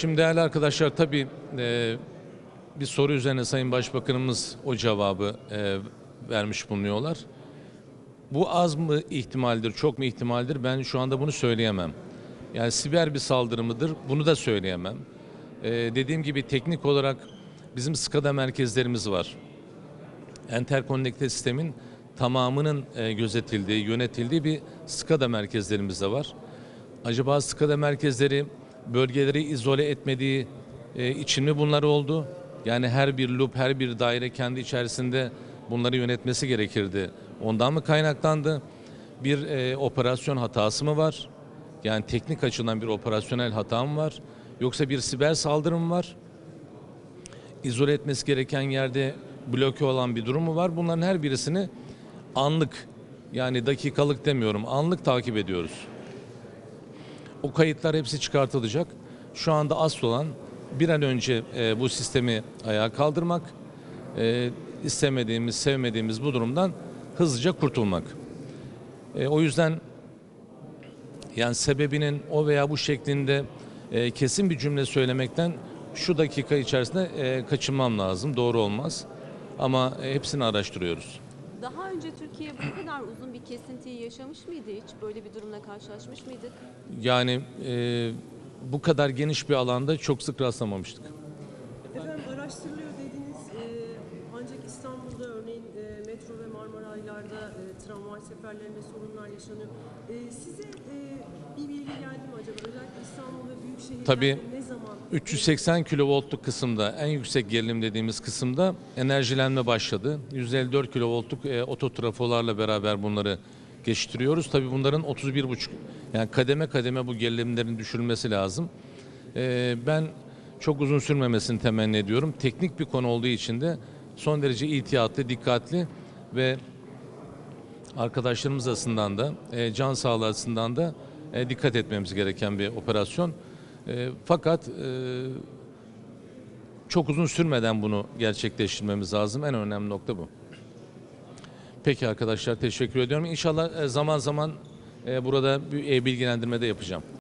Şimdi değerli arkadaşlar tabii e, bir soru üzerine Sayın Başbakanımız o cevabı e, vermiş bulunuyorlar. Bu az mı ihtimaldir, çok mu ihtimaldir? Ben şu anda bunu söyleyemem. Yani siber bir saldırı mıdır? Bunu da söyleyemem. E, dediğim gibi teknik olarak bizim SCADA merkezlerimiz var. Enterkonnekte sistemin tamamının e, gözetildiği, yönetildiği bir SCADA merkezlerimiz de var. Acaba SCADA merkezleri bölgeleri izole etmediği e, için mi bunlar oldu? Yani her bir loop, her bir daire kendi içerisinde bunları yönetmesi gerekirdi. Ondan mı kaynaklandı? Bir e, operasyon hatası mı var? Yani teknik açıdan bir operasyonel hata mı var? Yoksa bir siber saldırı mı var? izole etmesi gereken yerde bloke olan bir durum mu var? Bunların her birisini anlık yani dakikalık demiyorum anlık takip ediyoruz. O kayıtlar hepsi çıkartılacak. Şu anda asıl olan bir an önce e, bu sistemi ayağa kaldırmak, e, istemediğimiz, sevmediğimiz bu durumdan hızlıca kurtulmak. E, o yüzden yani sebebinin o veya bu şeklinde e, kesin bir cümle söylemekten şu dakika içerisinde e, kaçınmam lazım. Doğru olmaz. Ama e, hepsini araştırıyoruz. Daha önce Türkiye bu kadar uzun bir kesintiyi yaşamış mıydı hiç? Böyle bir durumla karşılaşmış mıydık? Yani e, bu kadar geniş bir alanda çok sık rastlamamıştık. Efendim araştırılıyor dediniz e, ancak İstanbul'da örneğin e, metro ve Marmaraylar'da e, tramvay seferlerinde sorunlar yaşanıyor. E, size e, bir bilgi geldi mi acaba? Özellikle İstanbul ve büyük şehirlerde Tabii. ne? 380 kilovoltluk kısımda en yüksek gerilim dediğimiz kısımda enerjilenme başladı. 154 kilovoltluk e, ototrafolarla beraber bunları geçiştiriyoruz. Tabii bunların 31,5 yani kademe kademe bu gerilimlerin düşürülmesi lazım. E, ben çok uzun sürmemesini temenni ediyorum. Teknik bir konu olduğu için de son derece ihtiyatlı, dikkatli ve arkadaşlarımız açısından da e, can sağlığı açısından da e, dikkat etmemiz gereken bir operasyon. E, fakat e, çok uzun sürmeden bunu gerçekleştirmemiz lazım. En önemli nokta bu. Peki arkadaşlar teşekkür ediyorum. İnşallah e, zaman zaman e, burada bir bilgilendirme de yapacağım.